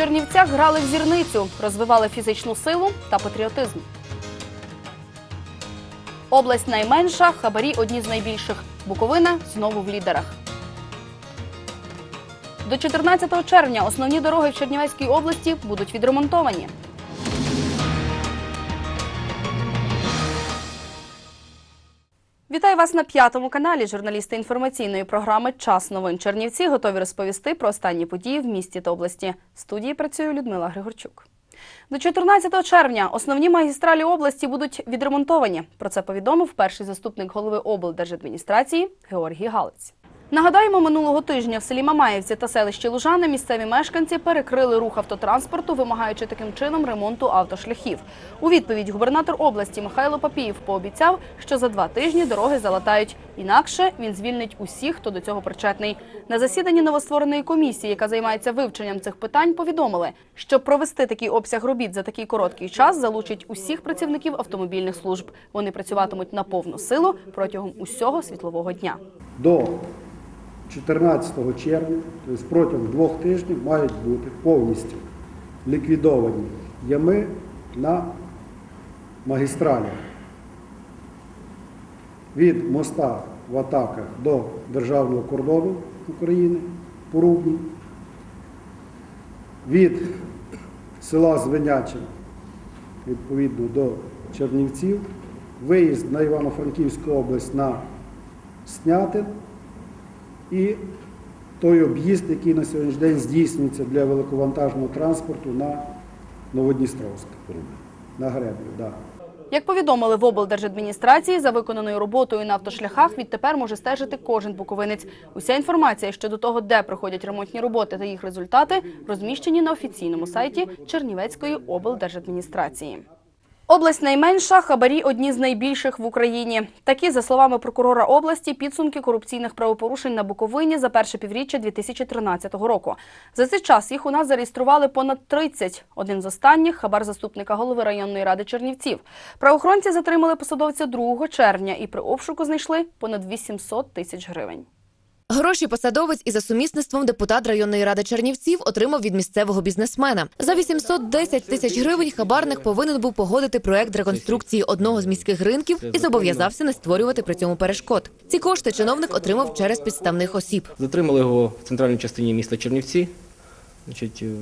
Чернівцях грали в зірницю, розвивали фізичну силу та патріотизм. Область найменша, хабарі одні з найбільших. Буковина знову в лідерах. До 14 червня основні дороги в Чернівецькій області будуть відремонтовані. Вітаю вас на п'ятому каналі. Журналісти інформаційної програми Час новин Чернівці готові розповісти про останні події в місті та області. В студії працює Людмила Григорчук. До 14 червня основні магістралі області будуть відремонтовані. Про це повідомив перший заступник голови облдержадміністрації Георгій Галиць. Нагадаємо, минулого тижня в селі Мамаївці та селищі Лужани місцеві мешканці перекрили рух автотранспорту, вимагаючи таким чином ремонту автошляхів. У відповідь губернатор області Михайло Папієв пообіцяв, що за два тижні дороги залатають. Інакше він звільнить усіх, хто до цього причетний. На засіданні новоствореної комісії, яка займається вивченням цих питань, повідомили, щоб провести такий обсяг робіт за такий короткий час, залучать усіх працівників автомобільних служб. Вони працюватимуть на повну силу протягом усього світлового дня. до 14 червня, тобто протягом двох тижнів, мають бути повністю ліквідовані ями на магістралях від моста в атаках до державного кордону України по Рубні, від села Звенячин відповідно до Чернівців, виїзд на Івано-Франківську область на Снятин і той об'їзд, який на сьогоднішній день здійснюється для великовантажного транспорту на Новодністровськ, на Греблю. Да. Як повідомили в облдержадміністрації, за виконаною роботою на автошляхах відтепер може стежити кожен буковинець. Уся інформація щодо того, де проходять ремонтні роботи та їх результати, розміщені на офіційному сайті Чернівецької облдержадміністрації. Область найменша, хабарі одні з найбільших в Україні. Такі, за словами прокурора області, підсумки корупційних правопорушень на Буковині за перше півріччя 2013 року. За цей час їх у нас зареєстрували понад 30. Один з останніх хабар заступника голови районної ради Чернівців. Правоохоронці затримали посадовця 2 червня і при обшуку знайшли понад 800 тисяч гривень. Гроші посадовець і за сумісництвом депутат районної ради Чернівців отримав від місцевого бізнесмена. За 810 тисяч гривень хабарник повинен був погодити проект реконструкції одного з міських ринків і зобов'язався не створювати при цьому перешкод. Ці кошти чиновник отримав через підставних осіб. Затримали його в центральній частині міста Чернівці. Значить, е,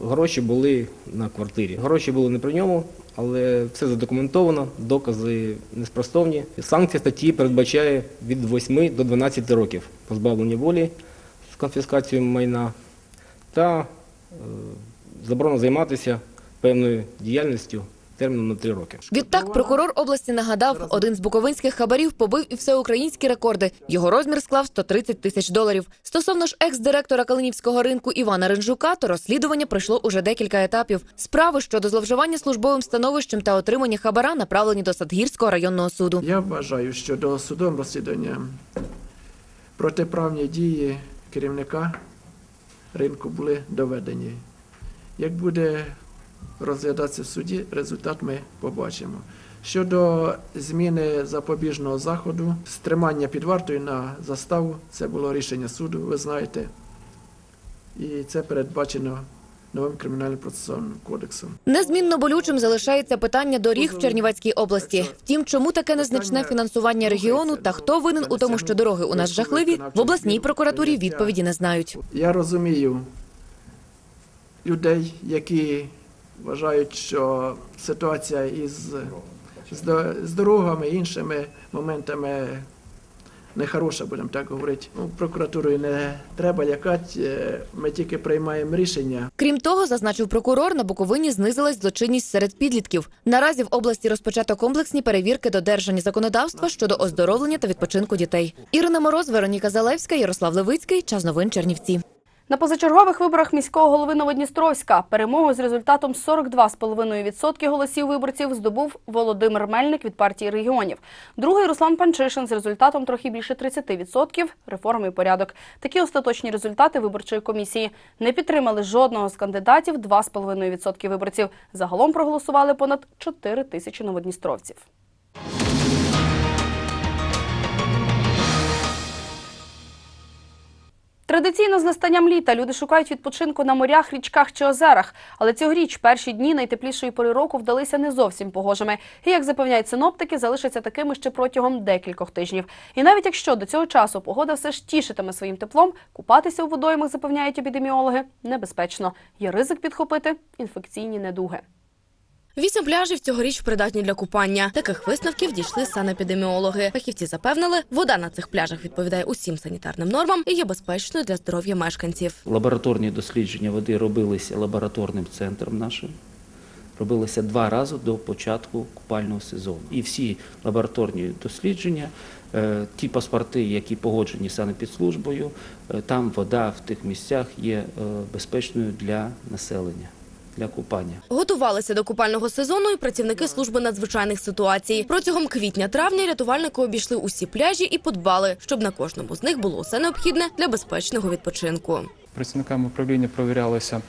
гроші були на квартирі. Гроші були не при ньому, але все задокументовано, докази неспростовні. Санкція статті передбачає від 8 до 12 років позбавлення волі з конфіскацією майна та е, заборона займатися певною діяльністю терміном на 3 роки. Відтак прокурор області нагадав, один з буковинських хабарів побив і всеукраїнські рекорди. Його розмір склав 130 тисяч доларів. Стосовно ж екс-директора Калинівського ринку Івана Ринжука, то розслідування пройшло уже декілька етапів. Справи щодо зловживання службовим становищем та отримання хабара направлені до Садгірського районного суду. Я вважаю, що до судового розслідування протиправні дії керівника ринку були доведені. Як буде розглядатися в суді, результат ми побачимо. Щодо зміни запобіжного заходу, стримання під вартою на заставу, це було рішення суду, ви знаєте, і це передбачено новим кримінальним процесуальним кодексом. Незмінно болючим залишається питання доріг в Чернівецькій області. Втім, чому таке незначне фінансування регіону та хто винен у тому, що дороги у нас жахливі, в обласній прокуратурі відповіді не знають. Я розумію людей, які вважають, що ситуація із з і іншими моментами нехороша, будемо так говорити. Ну, прокуратурою не треба лякати, е, ми тільки приймаємо рішення. Крім того, зазначив прокурор, на Буковині знизилась злочинність серед підлітків. Наразі в області розпочато комплексні перевірки додержання законодавства щодо оздоровлення та відпочинку дітей. Ірина Мороз, Вероніка Залевська, Ярослав Левицький. Час новин Чернівці. На позачергових виборах міського голови Новодністровська перемогу з результатом 42,5% голосів виборців здобув Володимир Мельник від партії регіонів. Другий Руслан Панчишин з результатом трохи більше 30% реформи і порядок. Такі остаточні результати виборчої комісії не підтримали жодного з кандидатів 2,5% виборців. Загалом проголосували понад 4 тисячі новодністровців. Традиційно з настанням літа люди шукають відпочинку на морях, річках чи озерах. Але цьогоріч перші дні найтеплішої пори року вдалися не зовсім погожими. І, як запевняють синоптики, залишаться такими ще протягом декількох тижнів. І навіть якщо до цього часу погода все ж тішитиме своїм теплом, купатися у водоймах, запевняють епідеміологи, небезпечно. Є ризик підхопити інфекційні недуги. Вісім пляжів цьогоріч придатні для купання. Таких висновків дійшли санепідеміологи. Фахівці запевнили, вода на цих пляжах відповідає усім санітарним нормам і є безпечною для здоров'я мешканців. Лабораторні дослідження води робилися лабораторним центром нашим. Робилися два рази до початку купального сезону. І всі лабораторні дослідження, е, ті паспорти, які погоджені санепідслужбою, е, там вода в тих місцях є е, безпечною для населення, для купання. Готувалися до купального сезону і працівники служби надзвичайних ситуацій. Протягом квітня-травня рятувальники обійшли усі пляжі і подбали, щоб на кожному з них було все необхідне для безпечного відпочинку. Працівниками управління провірялася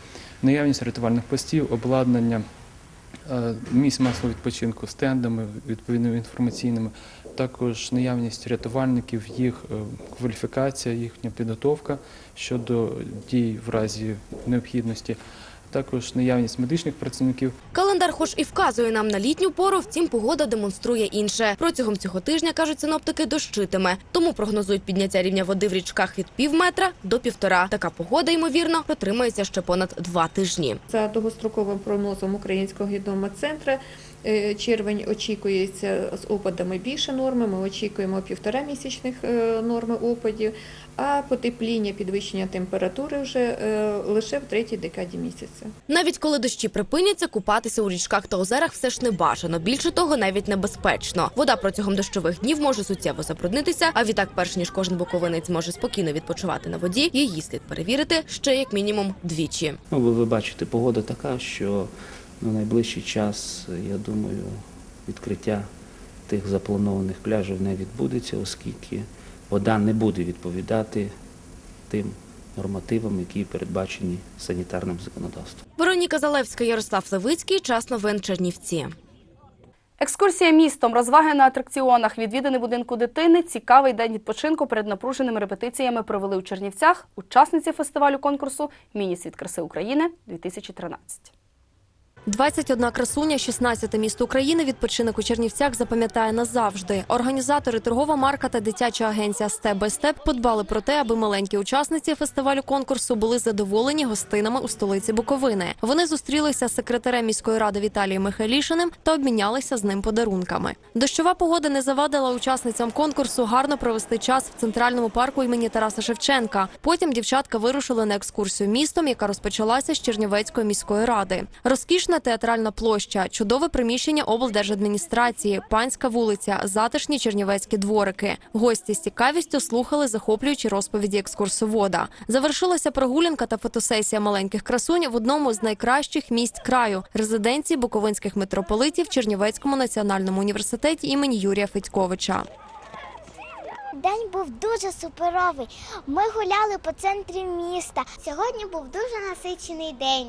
наявність рятувальних постів, обладнання, е, місць масового відпочинку, стендами відповідними інформаційними, також наявність рятувальників, їх е, кваліфікація, їхня підготовка щодо дій в разі необхідності, також наявність медичних працівників. Календар, хоч і вказує нам на літню пору, втім погода демонструє інше. Протягом цього тижня кажуть синоптики дощитиме, тому прогнозують підняття рівня води в річках від пів метра до півтора. Така погода ймовірно протримається ще понад два тижні. За довгостроковим прогнозом Українського гідрометцентру, е, червень очікується з опадами більше норми. Ми очікуємо півтора місячних е, норми опадів, а потепління, підвищення температури вже е, лише в третій декаді місяця. Навіть коли дощі припиняться, купатися у річках та озерах все ж не бажано. Більше того, навіть небезпечно. Вода протягом дощових днів може суттєво забруднитися. А відтак, перш ніж кожен буковинець зможе спокійно відпочивати на воді, її слід перевірити ще як мінімум двічі. Ну, ви, ви бачите, погода така, що на найближчий час, я думаю, відкриття тих запланованих пляжів не відбудеться, оскільки вода не буде відповідати тим нормативам, які передбачені санітарним законодавством. Вероніка Залевська, Ярослав Левицький. Час новин Чернівці. Екскурсія містом, розваги на атракціонах, відвідини будинку дитини, цікавий день відпочинку перед напруженими репетиціями провели у Чернівцях учасниці фестивалю конкурсу Міні-світ краси України 2013. 21 красуня, 16 місто України. Відпочинок у Чернівцях запам'ятає назавжди. Організатори, торгова марка та дитяча агенція Степ бай степ подбали про те, аби маленькі учасниці фестивалю конкурсу були задоволені гостинами у столиці Буковини. Вони зустрілися з секретарем міської ради Віталієм Михайлішиним та обмінялися з ним подарунками. Дощова погода не завадила учасницям конкурсу гарно провести час в центральному парку імені Тараса Шевченка. Потім дівчатка вирушили на екскурсію містом, яка розпочалася з Чернівецької міської ради. Розкішна театральна площа, чудове приміщення облдержадміністрації, панська вулиця, затишні чернівецькі дворики. Гості з цікавістю слухали захоплюючі розповіді екскурсовода. Завершилася прогулянка та фотосесія маленьких красунь в одному з найкращих місць краю резиденції буковинських митрополитів Чернівецькому національному університеті імені Юрія Федьковича. День був дуже суперовий. Ми гуляли по центрі міста. Сьогодні був дуже насичений день.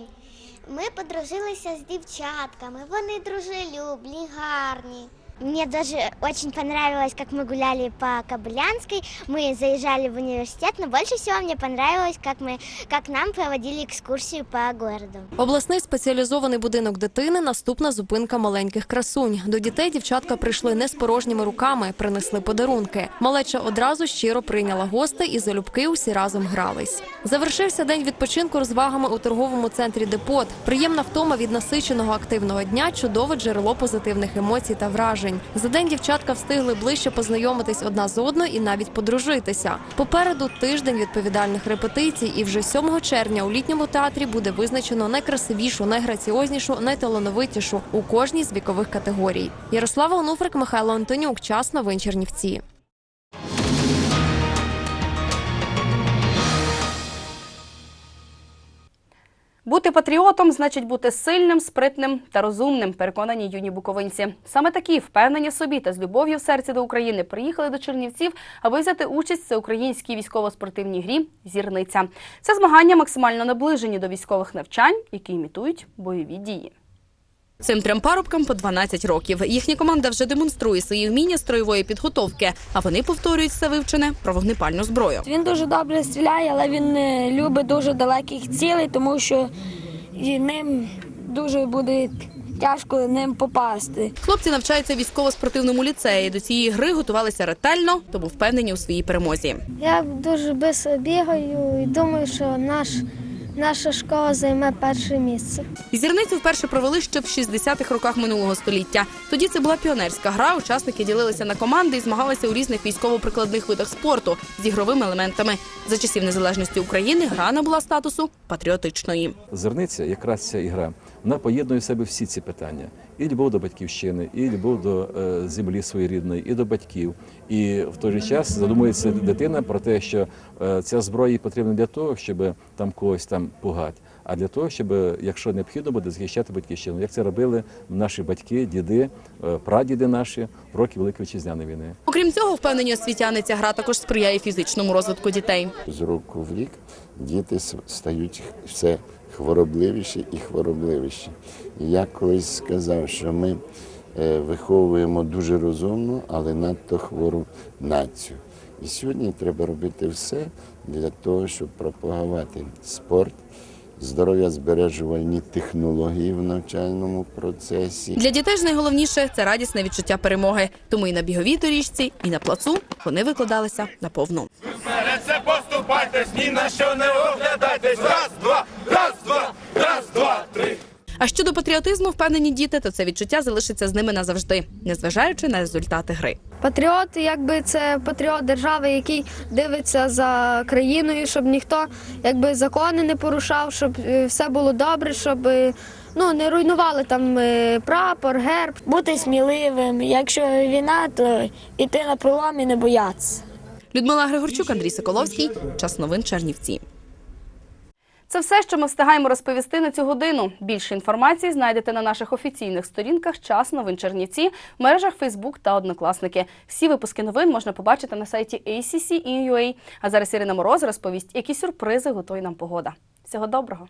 Ми подружилися з дівчатками. Вони дружелюбні, гарні. Мне даже очень понравилось, как мы гуляли по Кобылянской. Мы заезжали в университет, но больше всего мне понравилось, как, мы, как нам проводили экскурсию по городу. Обласний спеціалізований будинок дитини наступна зупинка маленьких красунь. До дітей дівчатка прийшли не з порожніми руками, принесли подарунки. Малеча одразу щиро прийняла гостей і залюбки усі разом грались. Завершився день відпочинку розвагами у торговому центрі Депот. Приємна втома від насиченого активного дня, чудове джерело позитивних емоцій та вражень. За день дівчатка встигли ближче познайомитись одна з одною і навіть подружитися. Попереду тиждень відповідальних репетицій, і вже 7 червня у літньому театрі буде визначено найкрасивішу, найграціознішу, найталановитішу у кожній з вікових категорій. Ярослава Онуфрик, Михайло Антонюк. Час новин Чернівці. Бути патріотом значить бути сильним, спритним та розумним, переконані юні буковинці. Саме такі впевнені собі та з любов'ю в серці до України приїхали до Чернівців, аби взяти участь в всеукраїнській військово-спортивній грі Зірниця. Це змагання максимально наближені до військових навчань, які імітують бойові дії. Цим трьом парубкам по 12 років. Їхня команда вже демонструє свої вміння строєвої підготовки, а вони повторюють все вивчене про вогнепальну зброю. Він дуже добре стріляє, але він е, любить дуже далеких цілей, тому що і ним дуже буде тяжко ним попасти. Хлопці навчаються в військово-спортивному ліцеї. До цієї гри готувалися ретельно, тому впевнені у своїй перемозі. Я дуже швидко бігаю і думаю, що наш, наша школа займе перше місце. Зірницю вперше провели ще в 60-х роках минулого століття. Тоді це була піонерська гра. Учасники ділилися на команди і змагалися у різних військово-прикладних видах спорту з ігровими елементами. За часів незалежності України гра набула статусу патріотичної. Зерниця, якраз ця ігра, вона поєднує в себе всі ці питання: і любов до батьківщини, і любов до е, землі своєї рідної, і до батьків. І в той же час задумується дитина про те, що е, ця зброя потрібна для того, щоб там когось там пугати, а для того, щоб, якщо необхідно буде, захищати батьківщину, як це робили наші батьки, діди, е, прадіди наші в роки Великої Вітчизняної війни. Окрім цього, впевнені освітяни, ця гра також сприяє фізичному розвитку дітей. З року в рік діти стають все хворобливіші і хворобливіші. І я колись сказав, що ми е, виховуємо дуже розумну, але надто хвору націю. І сьогодні треба робити все для того, щоб пропагувати спорт, здоров'я збережувальні технології в навчальному процесі. Для дітей ж найголовніше це радісне відчуття перемоги. Тому і на біговій доріжці, і на плацу вони викладалися наповну. Це поступайтесь, ні на що не оглядайтесь. Раз, два, раз, два, раз, два, три. А щодо патріотизму, впевнені діти, то це відчуття залишиться з ними назавжди, незважаючи на результати гри. Патріот, якби це патріот держави, який дивиться за країною, щоб ніхто якби закони не порушав, щоб е, все було добре, щоб е, ну не руйнували там е, прапор, герб. Бути сміливим. Якщо війна, то йти на пролом і не боятися. Людмила Григорчук, Андрій Соколовський. Час новин Чернівці. Це все, що ми встигаємо розповісти на цю годину. Більше інформації знайдете на наших офіційних сторінках Час новин Чернівці в мережах Фейсбук та Однокласники. Всі випуски новин можна побачити на сайті ACC.ua. А зараз Ірина Мороз розповість, які сюрпризи готує нам погода. Всього доброго!